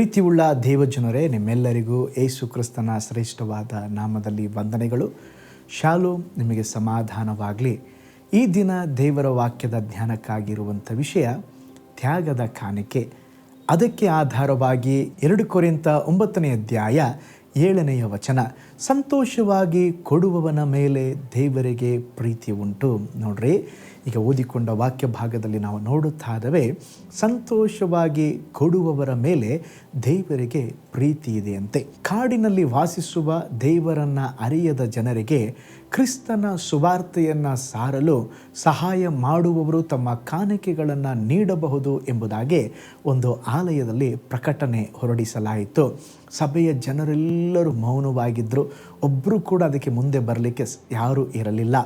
ಪ್ರೀತಿಯುಳ್ಳ ದೇವಜನರೇ, ನಿಮ್ಮೆಲ್ಲರಿಗೂ ಏಸು ಕ್ರಿಸ್ತನ ಶ್ರೇಷ್ಠವಾದ ನಾಮದಲ್ಲಿ ವಂದನೆಗಳು. ಶಾಲು ನಿಮಗೆ ಸಮಾಧಾನವಾಗಲಿ. ಈ ದಿನ ದೇವರ ವಾಕ್ಯದ ಧ್ಯಾನಕ್ಕಾಗಿರುವಂಥ ವಿಷಯ ತ್ಯಾಗದ ಕಾಣಿಕೆ. ಅದಕ್ಕೆ ಆಧಾರವಾಗಿ ಎರಡು ಕೊರೆಂತ ಒಂಬತ್ತನೇ ಅಧ್ಯಾಯ ಏಳನೆಯ ವಚನ, ಸಂತೋಷವಾಗಿ ಕೊಡುವವನ ಮೇಲೆ ದೇವರಿಗೆ ಪ್ರೀತಿ ಉಂಟು ನೋಡ್ರಿ ಈಗ ಓದಿಕೊಂಡ ವಾಕ್ಯ ಭಾಗದಲ್ಲಿ ನಾವು ನೋಡುತ್ತಾ ಇದ್ದೇವೆ ಸಂತೋಷವಾಗಿ ಕೊಡುವವರ ಮೇಲೆ ದೇವರಿಗೆ ಪ್ರೀತಿ ಇದೆಯಂತೆ. ಕಾಡಿನಲ್ಲಿ ವಾಸಿಸುವ ದೇವರನ್ನ ಅರಿಯದ ಜನರಿಗೆ ಕ್ರಿಸ್ತನ ಸುವಾರ್ತೆಯನ್ನು ಸಾರಲು ಸಹಾಯ ಮಾಡುವವರು ತಮ್ಮ ಕಾಣಿಕೆಗಳನ್ನು ನೀಡಬಹುದು ಎಂಬುದಾಗಿ ಒಂದು ಆಲಯದಲ್ಲಿ ಪ್ರಕಟಣೆ ಹೊರಡಿಸಲಾಯಿತು. ಸಭೆಯ ಜನರೆಲ್ಲರೂ ಮೌನವಾಗಿದ್ದರು ಒಬ್ಬರು ಕೂಡ ಅದಕ್ಕೆ ಮುಂದೆ ಬರಲಿಕ್ಕೆ ಯಾರೂ ಇರಲಿಲ್ಲ.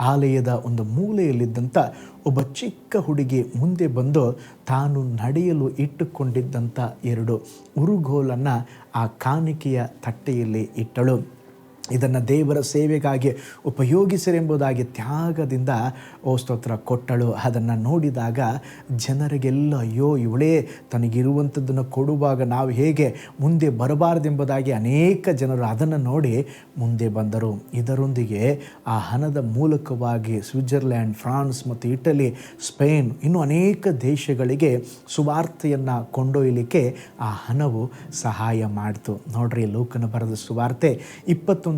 ಆಲಯದ ಒಂದು ಮೂಲೆಯಲ್ಲಿದ್ದಂಥ ಒಬ್ಬ ಚಿಕ್ಕ ಹುಡುಗಿ ಮುಂದೆ ಬಂದು ತಾನು ನಡೆಯಲು ಇಟ್ಟುಕೊಂಡಿದ್ದಂಥ ಎರಡು ಉರುಗೋಲನ್ನು ಆ ಕಾಣಿಕೆಯ ತಟ್ಟೆಯಲ್ಲಿ ಇಟ್ಟಳು. ಇದನ್ನು ದೇವರ ಸೇವೆಗಾಗಿ ಉಪಯೋಗಿಸಿರೆಂಬುದಾಗಿ ತ್ಯಾಗದಿಂದ, ಓ ಸ್ತೋತ್ರ, ಕೊಟ್ಟಳು. ಅದನ್ನು ನೋಡಿದಾಗ ಜನರಿಗೆಲ್ಲ, ಅಯ್ಯೋ, ಇವಳೇ ತನಗಿರುವಂಥದ್ದನ್ನು ಕೊಡುವಾಗ ನಾವು ಹೇಗೆ ಮುಂದೆ ಬರಬಾರದೆಂಬುದಾಗಿ ಅನೇಕ ಜನರು ಅದನ್ನು ನೋಡಿ ಮುಂದೆ ಬಂದರು. ಇದರೊಂದಿಗೆ ಆ ಹಣದ ಮೂಲಕವಾಗಿ ಸ್ವಿಟ್ಜರ್ಲ್ಯಾಂಡ್, ಫ್ರಾನ್ಸ್ ಮತ್ತು ಇಟಲಿ, ಸ್ಪೇನ್ ಇನ್ನು ಅನೇಕ ದೇಶಗಳಿಗೆ ಸುವಾರ್ತೆಯನ್ನು ಕೊಂಡೊಯ್ಯಲಿಕ್ಕೆ ಆ ಹಣವು ಸಹಾಯ ಮಾಡಿತು. ನೋಡ್ರಿ, ಲೋಕನ ಬರೆದ ಸುವಾರ್ತೆ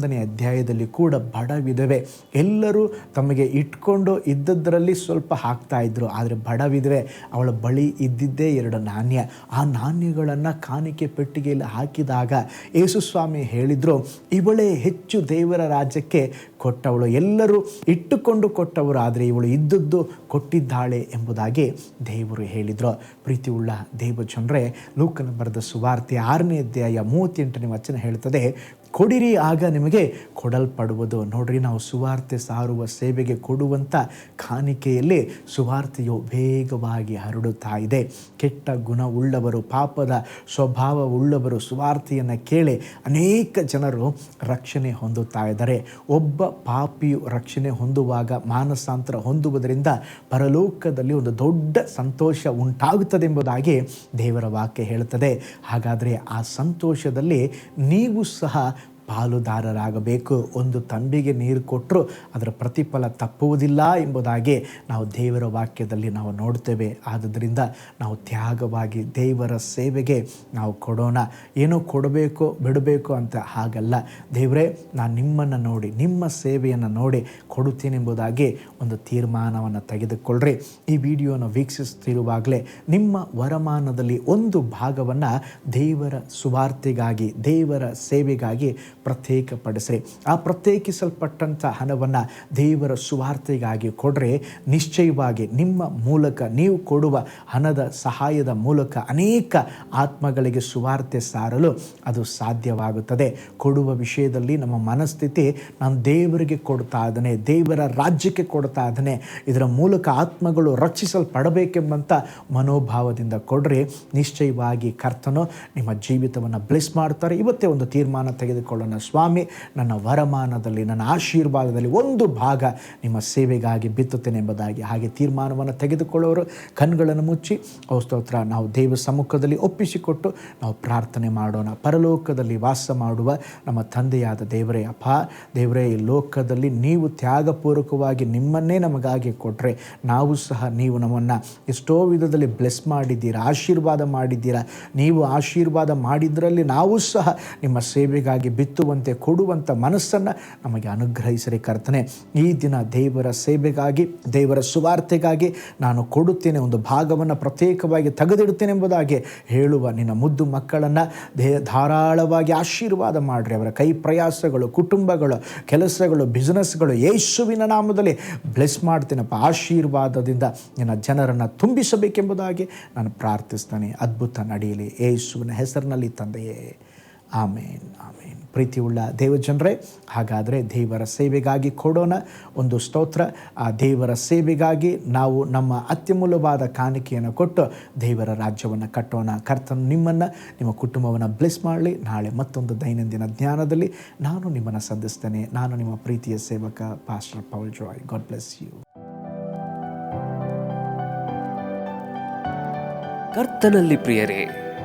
ಇಪ್ಪತ್ತೊಂದನೇ ಅಧ್ಯಾಯದಲ್ಲಿ ಕೂಡ ಬಡ ವಿಧವೆ ಎಲ್ಲರೂ ತಮಗೆ ಇಟ್ಕೊಂಡು ಇದ್ದದ್ರಲ್ಲಿ ಸ್ವಲ್ಪ ಹಾಕ್ತಾ ಇದ್ರು, ಆದರೆ ಬಡ ವಿಧವೆ ಅವಳ ಬಳಿ ಇದ್ದಿದ್ದೇ ಎರಡು ನಾಣ್ಯ. ಆ ನಾಣ್ಯಗಳನ್ನು ಕಾಣಿಕೆ ಪೆಟ್ಟಿಗೆಯಲ್ಲಿ ಹಾಕಿದಾಗ ಯೇಸುಸ್ವಾಮಿ ಹೇಳಿದರು, ಇವಳೇ ಹೆಚ್ಚು ದೇವರ ರಾಜ್ಯಕ್ಕೆ ಕೊಟ್ಟವಳು. ಎಲ್ಲರೂ ಇಟ್ಟುಕೊಂಡು ಕೊಟ್ಟವರು, ಆದರೆ ಇವಳು ಇದ್ದದ್ದು ಕೊಟ್ಟಿದ್ದಾಳೆ ಎಂಬುದಾಗಿ ದೇವರು ಹೇಳಿದರು. ಪ್ರೀತಿಯುಳ್ಳ ದೇವ ಜನರೇ ಲೂಕನ ಬರೆದ ಸುವಾರ್ತೆ ಆರನೇ ಅಧ್ಯಾಯ ಮೂವತ್ತೆಂಟನೇ ವಚನ ಹೇಳ್ತದೆ ಕೊಡಿರಿ, ಆಗ ನಿಮಗೆ ಕೊಡಲ್ಪಡುವುದು. ನೋಡ್ರಿ, ನಾವು ಸುವಾರ್ತೆ ಸಾರುವ ಸೇವೆಗೆ ಕೊಡುವಂಥ ಕಾಣಿಕೆಯಲ್ಲಿ ಸುವಾರ್ತೆಯು ವೇಗವಾಗಿ ಹರಡುತ್ತಾ ಇದೆ. ಕೆಟ್ಟ ಗುಣವುಳ್ಳವರು, ಪಾಪದ ಸ್ವಭಾವ ಉಳ್ಳವರು ಸುವಾರ್ತೆಯನ್ನು ಕೇಳಿ ಅನೇಕ ಜನರು ರಕ್ಷಣೆ ಹೊಂದುತ್ತಾ ಇದ್ದಾರೆ. ಒಬ್ಬ ಪಾಪಿಯು ರಕ್ಷಣೆ ಹೊಂದುವಾಗ, ಮಾನಸಾಂತರ ಹೊಂದುವುದರಿಂದ ಪರಲೋಕದಲ್ಲಿ ಒಂದು ದೊಡ್ಡ ಸಂತೋಷ ಉಂಟಾಗುತ್ತದೆ ಎಂಬುದಾಗಿ ದೇವರ ವಾಕ್ಯ ಹೇಳುತ್ತದೆ. ಹಾಗಾದರೆ ಆ ಸಂತೋಷದಲ್ಲಿ ನೀವು ಸಹ ಪಾಲುದಾರರಾಗಬೇಕು. ಒಂದು ತಂಬಿಗೆ ನೀರು ಕೊಟ್ಟರು ಅದರ ಪ್ರತಿಫಲ ತಪ್ಪುವುದಿಲ್ಲ ಎಂಬುದಾಗಿ ನಾವು ದೇವರ ವಾಕ್ಯದಲ್ಲಿ ನಾವು ನೋಡ್ತೇವೆ. ಆದ್ದರಿಂದ ನಾವು ತ್ಯಾಗವಾಗಿ ದೇವರ ಸೇವೆಗೆ ನಾವು ಕೊಡೋಣ. ಏನೋ ಕೊಡಬೇಕು, ಬಿಡಬೇಕು ಅಂತ ಹಾಗಲ್ಲ. ದೇವರೇ, ನಾನು ನಿಮ್ಮನ್ನು ನೋಡಿ, ನಿಮ್ಮ ಸೇವೆಯನ್ನು ನೋಡಿ ಕೊಡುತ್ತೇನೆ ಎಂಬುದಾಗಿ ಒಂದು ತೀರ್ಮಾನವನ್ನು ತೆಗೆದುಕೊಳ್ಳ್ರಿ. ಈ ವಿಡಿಯೋನ ವೀಕ್ಷಿಸುತ್ತಿರುವಾಗಲೇ ನಿಮ್ಮ ವರಮಾನದಲ್ಲಿ ಒಂದು ಭಾಗವನ್ನು ದೇವರ ಸುವಾರ್ತೆಗಾಗಿ, ದೇವರ ಸೇವೆಗಾಗಿ ಪ್ರತ್ಯೇಕಪಡಿಸ್ರಿ. ಆ ಪ್ರತ್ಯೇಕಿಸಲ್ಪಟ್ಟಂಥ ಹಣವನ್ನು ದೇವರ ಸುವಾರ್ತೆಗಾಗಿ ಕೊಡ್ರೆ ನಿಶ್ಚಯವಾಗಿ ನಿಮ್ಮ ಮೂಲಕ ನೀವು ಕೊಡುವ ಹಣದ ಸಹಾಯದ ಮೂಲಕ ಅನೇಕ ಆತ್ಮಗಳಿಗೆ ಸುವಾರ್ತೆ ಸಾರಲು ಅದು ಸಾಧ್ಯವಾಗುತ್ತದೆ. ಕೊಡುವ ವಿಷಯದಲ್ಲಿ ನಮ್ಮ ಮನಸ್ಥಿತಿ ನಾನು ದೇವರಿಗೆ ಕೊಡ್ತಾ ಇದ್ದಾನೆ, ದೇವರ ರಾಜ್ಯಕ್ಕೆ ಕೊಡ್ತಾ ಇದ್ದಾನೆ, ಇದರ ಮೂಲಕ ಆತ್ಮಗಳು ರಕ್ಷಿಸಲ್ಪಡಬೇಕೆಂಬಂಥ ಮನೋಭಾವದಿಂದ ಕೊಡ್ರೆ ನಿಶ್ಚಯವಾಗಿ ಕರ್ತನು ನಿಮ್ಮ ಜೀವಿತವನ್ನು ಬ್ಲೆಸ್ ಮಾಡ್ತಾರೆ. ಇವತ್ತೇ ಒಂದು ತೀರ್ಮಾನ ತೆಗೆದುಕೊಳ್ಳೋಣ. ಸ್ವಾಮಿ, ನನ್ನ ವರಮಾನದಲ್ಲಿ, ನನ್ನ ಆಶೀರ್ವಾದದಲ್ಲಿ ಒಂದು ಭಾಗ ನಿಮ್ಮ ಸೇವೆಗಾಗಿ ಬಿತ್ತುತ್ತೇನೆ ಎಂಬುದಾಗಿ ಹಾಗೆ ತೀರ್ಮಾನವನ್ನು ತೆಗೆದುಕೊಳ್ಳೋರು ಕಣ್ಗಳನ್ನು ಮುಚ್ಚಿ ಸ್ತೋತ್ರ, ನಾವು ದೇವ ಸಮ್ಮುಖದಲ್ಲಿ ಒಪ್ಪಿಸಿಕೊಟ್ಟು ನಾವು ಪ್ರಾರ್ಥನೆ ಮಾಡೋಣ. ಪರಲೋಕದಲ್ಲಿ ವಾಸ ಮಾಡುವ ನಮ್ಮ ತಂದೆಯಾದ ದೇವರೇ, ಅಪ್ಪ, ದೇವರೇ, ಈ ಲೋಕದಲ್ಲಿ ನೀವು ತ್ಯಾಗಪೂರ್ವಕವಾಗಿ ನಿಮ್ಮನ್ನೇ ನಮಗಾಗಿ ಕೊಟ್ಟರೆ ನಾವು ಸಹ ನೀವು ನಮ್ಮನ್ನು ಎಷ್ಟೋ ವಿಧದಲ್ಲಿ ಬ್ಲೆಸ್ ಮಾಡಿದ್ದೀರಾ, ಆಶೀರ್ವಾದ ಮಾಡಿದ್ದೀರಾ. ನೀವು ಆಶೀರ್ವಾದ ಮಾಡಿದ್ರಲ್ಲಿ ನಾವು ಸಹ ನಿಮ್ಮ ಸೇವೆಗಾಗಿ ಬಿತ್ತುವಂತೆ ಕೊಡುವಂಥ ಮನಸ್ಸನ್ನು ನಮಗೆ ಅನುಗ್ರಹಿಸರಿ ಕರ್ತನೆ. ಈ ದಿನ ದೇವರ ಸೇವೆಗಾಗಿ, ದೇವರ ಸುವಾರ್ತೆಗಾಗಿ ನಾನು ಕೊಡುತ್ತೇನೆ, ಒಂದು ಭಾಗವನ್ನು ಪ್ರತ್ಯೇಕವಾಗಿ ತೆಗೆದಿಡುತ್ತೇನೆ ಎಂಬುದಾಗಿ ಹೇಳುವ ನಿನ್ನ ಮುದ್ದು ಮಕ್ಕಳನ್ನು ದೇ ಧಾರಾಳವಾಗಿ ಆಶೀರ್ವಾದ ಮಾಡಿರಿ. ಅವರ ಕೈ ಪ್ರಯಾಸಗಳು, ಕುಟುಂಬಗಳು, ಕೆಲಸಗಳು, ಬಿಸ್ನೆಸ್ಗಳು ಯೇಸುವಿನ ನಾಮದಲ್ಲಿ ಬ್ಲೆಸ್ ಮಾಡ್ತೀನಪ್ಪ. ಆಶೀರ್ವಾದದಿಂದ ನಿನ್ನ ಜನರನ್ನು ತುಂಬಿಸಬೇಕೆಂಬುದಾಗಿ ನಾನು ಪ್ರಾರ್ಥಿಸ್ತೇನೆ. ಅದ್ಭುತ ನಡೆಯಲಿ. ಯೇಸುವಿನ ಹೆಸರಿನಲ್ಲಿ ತಂದೆಯೇ. ಆಮೇನ್ ಆಮೇನ್. ಪ್ರೀತಿಯುಳ್ಳ ದೇವಜನರೇ ಹಾಗಾದರೆ ದೇವರ ಸೇವೆಗಾಗಿ ಕೊಡೋಣ ಒಂದು ಸ್ತೋತ್ರ. ಆ ದೇವರ ಸೇವೆಗಾಗಿ ನಾವು ನಮ್ಮ ಅತ್ಯಮೂಲವಾದ ಕಾಣಿಕೆಯನ್ನು ಕೊಟ್ಟು ದೇವರ ರಾಜ್ಯವನ್ನು ಕಟ್ಟೋಣ. ಕರ್ತನು ನಿಮ್ಮನ್ನು, ನಿಮ್ಮ ಕುಟುಂಬವನ್ನು ಬ್ಲೆಸ್ ಮಾಡಲಿ. ನಾಳೆ ಮತ್ತೊಂದು ದೈನಂದಿನ ಜ್ಞಾನದಲ್ಲಿ ನಾನು ನಿಮ್ಮನ್ನು ಸಂಧಿಸ್ತೇನೆ ನಾನು ನಿಮ್ಮ ಪ್ರೀತಿಯ ಸೇವಕ pastor Pavel Joy God bless you ಕರ್ತನಲ್ಲಿ ಪ್ರಿಯರೇ